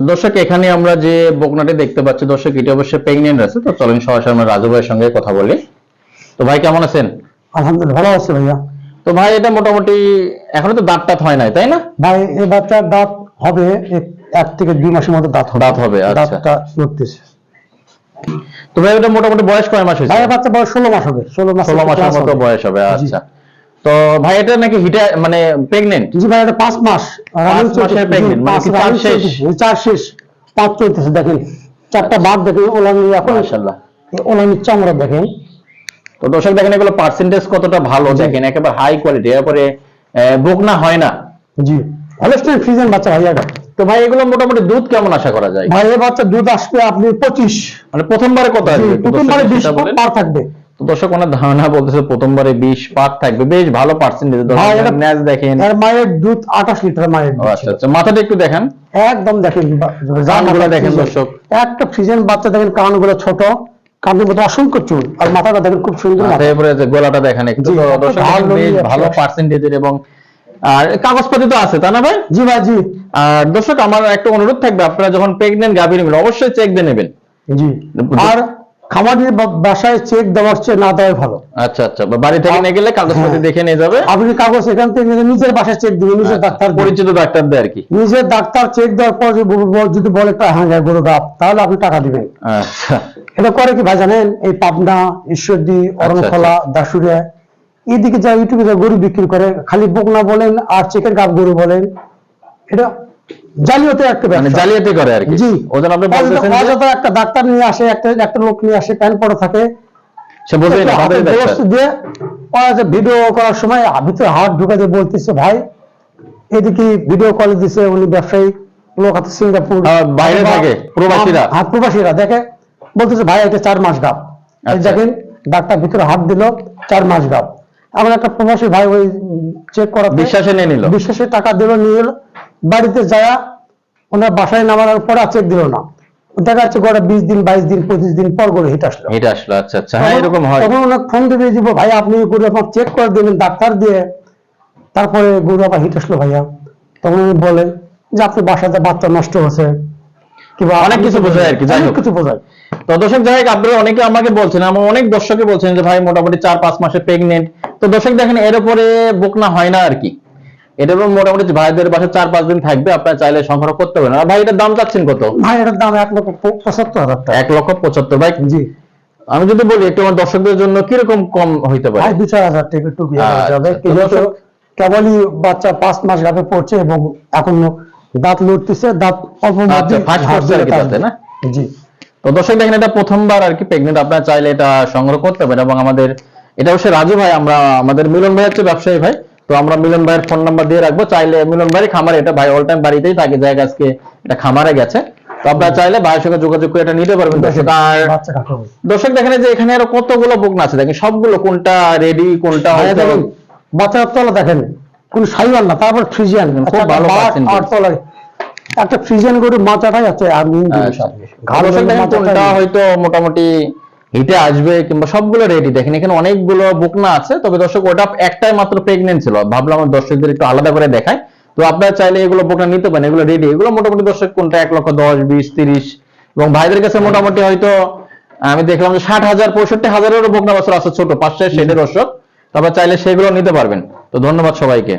দর্শক এখানে আমরা যে বকনাটি দেখতে পাচ্ছি দর্শক এটি অবশ্যই প্রেগনেন্ট আছে তো চলেন সরাসরি আমরা রাজু ভাইয়ের সঙ্গে কথা বলি। তো ভাই কেমন আছেন? আলহামদুলিল্লাহ ভালো আছে ভাইয়া। তো ভাই এটা মোটামুটি এখনও তো দাঁত টাত হয় নাই তাই না? ভাই এই বাচ্চার দাঁত হবে এক- এক থেকে দুই মাসের মধ্যে দাঁত হবে। দাঁত হবে, আচ্ছা। দাঁতটা নড়তেছে তো ভাই এটা মোটামুটি বয়স কয় মাস হয়েছে? ভাই বাচ্চা বয়স ষোলো মাস হবে ষোলো মাস ষোলো মাসের মতো বয়স হবে আচ্ছা। তো ভাই এটা নাকি হিটে মানে প্রেগনেন্ট জি ভাই এটা পাঁচ মাস। মাসের। মানে কি চার শেষ? চার শেষ। পাঁচ চলতেছে দেখেন। চারটা বাদ দেখেন ওলানি এখন মাশাআল্লাহ। চামড়া দেখেন। তো দর্শক দেখেন এগুলো পার্সেন্টেজ কতটা ভালো? দেখেন একেবারে হাই কোয়ালিটি এরপরে বকনা হয় না। জি। হলস্টাইন ফ্রিজেন বাচ্চা ভাই এটা। তো ভাই এগুলো মোটামুটি দুধ কেমন আশা করা যায়? ভাই এই বাচ্চা দুধ আসবে আপনি পঁচিশ। মানে প্রথমবারে কত আসবে? প্রথমবারে দর্শকদের বিশ সেটা বলেন। পার থাকবে। তো দর্শক ওনার ধারণা বলতেছে প্রথমবারে বিশ পাত থাকবে। বেশ ভালো পার্সেন্টেজ ন্যাচ দেখেন। এর মায়ের দুধ আঠাশ লিটার মায়ের আচ্ছা আচ্ছা মাথাটা একটু দেখেন। একদম দেখেন কানগুলো দেখেন দর্শক। একটা ফ্রিজেন বাচ্চা দেখেন কানগুলো ছোট কানের মধ্যে অসংখ্য চুল আর মাথাটা দেখেন খুব সুন্দর গলাটা দেখেন একটু ভালো বেশ ভালো আছে। পার্সেন্টেজের এবং আর কাগজপাতি তো আছে তা না ভাই? জি ভাই জি। আর দর্শক আমার একটা অনুরোধ থাকবে আপনারা যখন প্রেগনেন্ট গাভী নেবেন অবশ্যই চেক দিয়ে নেবেন। জি। আর খামারের বাসায় চেক দেওয়ার চেয়ে না দেওয়াই ভালো। আচ্ছা আচ্ছা। বাড়ি থেকে নিয়ে গেলে কাগজপাতি হ্যাঁ। দেখে নিয়ে যাবে? আপনি কাগজ এখান থেকে নিজের বাসায় চেক দিবেন নিজের আচ্ছা, ডাক্তার পরিচিত ডাক্তার দেয় আর কি। নিজের ডাক্তার চেক দেওয়ার পর যদি বল- হ্যাঁ গরু গাপ তাহলে আপনি টাকা দিবেন। আচ্ছা। এটা করে কি ভাই জানেন? এই পাবনা ঈশ্বরদী অরণখোলা দাসুরিয়া এইদিকে যা ইউটিউবে যা গরু বিক্রি করে খালি বকনা বলেন আর চেকের গাপ গরু বলেন এটা জালিয়াতে একটা মানে জালিয়াতি করে আর কি। জি। ওজন আপনি বলতেছেন যে অযথা একটা ডাক্তার নিয়ে আসে একটা একটা লোক নিয়ে আসে প্যান পরে থাকে। সে বোঝেই না হাতে ডাক্তার দিয়ে ওরা যে ভিডিও করার সময় ভিতরে হাত ঢুকাতে বলতেছে ভাই এদিকে ভিডিও কল দিছে উনি ব্যবসায়ী লোক সিঙ্গাপুর। বাইরে থাকে, প্রবাসীরা। হ্যাঁ প্রবাসীরা দেখে। বলতেছে ভাই এটা চার মাস গাপ আচ্ছা। দেখেন ডাক্তার ভিতরে হাত দিল চার মাস গাপ এমন একটা প্রবাসী ভাই ওই চেক করা বিশ্বাসে নিয়ে নিল? বিশ্বাসে টাকা দিল নিয়ে বাড়িতে যায় ওনার বাসায় নামানোর পরে চেক দিল না। দেখা যাচ্ছে গড়ে বিশ দিন বাইশ দিন পঁচিশ দিন পর করে হিট আসলো। এটা আসলো আচ্ছা আচ্ছা। হ্যাঁ এরকম হয়। তখন ওনাকে ফোন দেবে দিব ভাই আপনি গরু আপনার চেক করে দেবেন ডাক্তার দিয়ে। তারপরে গরু আবার হিট আসলো ভাইয়া। তখন উনি বলেন যে আপনি বাসাতে বাচ্চা নষ্ট হয়েছে। কিংবা অনেক কিছু বোঝায় আর কি, যাই হোক। কিছু বোঝায়। তো দর্শক যাই হোক আপনারা অনেকে আমাকে বলছেন আমার অনেক দর্শকে বলছেন যে ভাই মোটামুটি চার পাঁচ মাসে প্রেগনেন্ট তো দর্শক দেখেন এর উপরে বকনা হয় না আর কি। উপর মোটামুটি ভাইদের বাসা চার পাঁচ দিন থাকবে আপনারা চাইলে সংগ্রহ করতে পারেন। আর ভাই এটার দাম চাচ্ছেন কত? ভাই এটার দাম এক লক্ষ পঁচাত্তর হাজার টাকা। এক লক্ষ পঁচাত্তর ভাই? জি। আমি যদি বলি একটু আমার দর্শকদের জন্য কীরকম কম হইতে পারে? দু চার হাজার টাকা একটু আচ্ছা, যাবে কেবলই বাচ্চা পাঁচ মাস গাভে পড়ছে এবং এখনও দাঁত লড়তেছে দাঁত অল্প আচ্ছা, না? জি। তো দর্শক দেখেন এটা প্রথমবার আর কি প্রেগনেন্ট আপনারা চাইলে এটা সংগ্রহ করতে পারেন এবং আমাদের এটা অবশ্যই রাজু ভাই আমরা আমাদের মিলন ভাই হচ্ছে ব্যবসায়ী ভাই তো আমরা মিলন ভাইয়ের ফোন নাম্বার দিয়ে রাখব। চাইলে মিলন ভাই খামারে এটা ভাই অল টাইম বাড়িতেই থাকে জায়গা আজকে এটা খামারে গেছে। তো আপনারা চাইলে ভাইয়ের সঙ্গে যোগাযোগ করে এটা নিতে পারবেন। দর্শক আর বাচ্চা দেখেন যে এখানে আরও কতগুলো বকনা আছে দেখেন সবগুলো কোনটা রেডি কোনটা দেখেন, বাচ্চার তলা দেখেন কোন সাইওয়াল না তারপর ফ্রিজিয়ান খুব ভালো তলায় একটা ফ্রিজিয়ান গরু মাথাটাই আছে আচ্ছা। দেখেন কোনটা হয়তো মোটামুটি হিটে আসবে কিংবা সবগুলো রেডি দেখেন, এখানে অনেকগুলো বুকনা আছে, তবে দর্শক, ওটা একটাই মাত্র প্রেগনেন্ট ছিল। ভাবলাম আমার দর্শকদের একটু আলাদা করে দেখায় তো আপনারা চাইলে এগুলো বুকনা নিতে পারেন, এগুলো রেডি এগুলো মোটামুটি দর্শক, কোনটা? এক লক্ষ দশ, বিশ, তিরিশ। এবং ভাইদের কাছে মোটামুটি হয়তো, আমি দেখলাম যে ষাট হাজার, পঁয়ষট্টি হাজারেরও বকনা বছর আছে ছোট পাঁচটা শেডের দর্শক। তবে চাইলে সেগুলো নিতে পারবেন। তো ধন্যবাদ সবাইকে।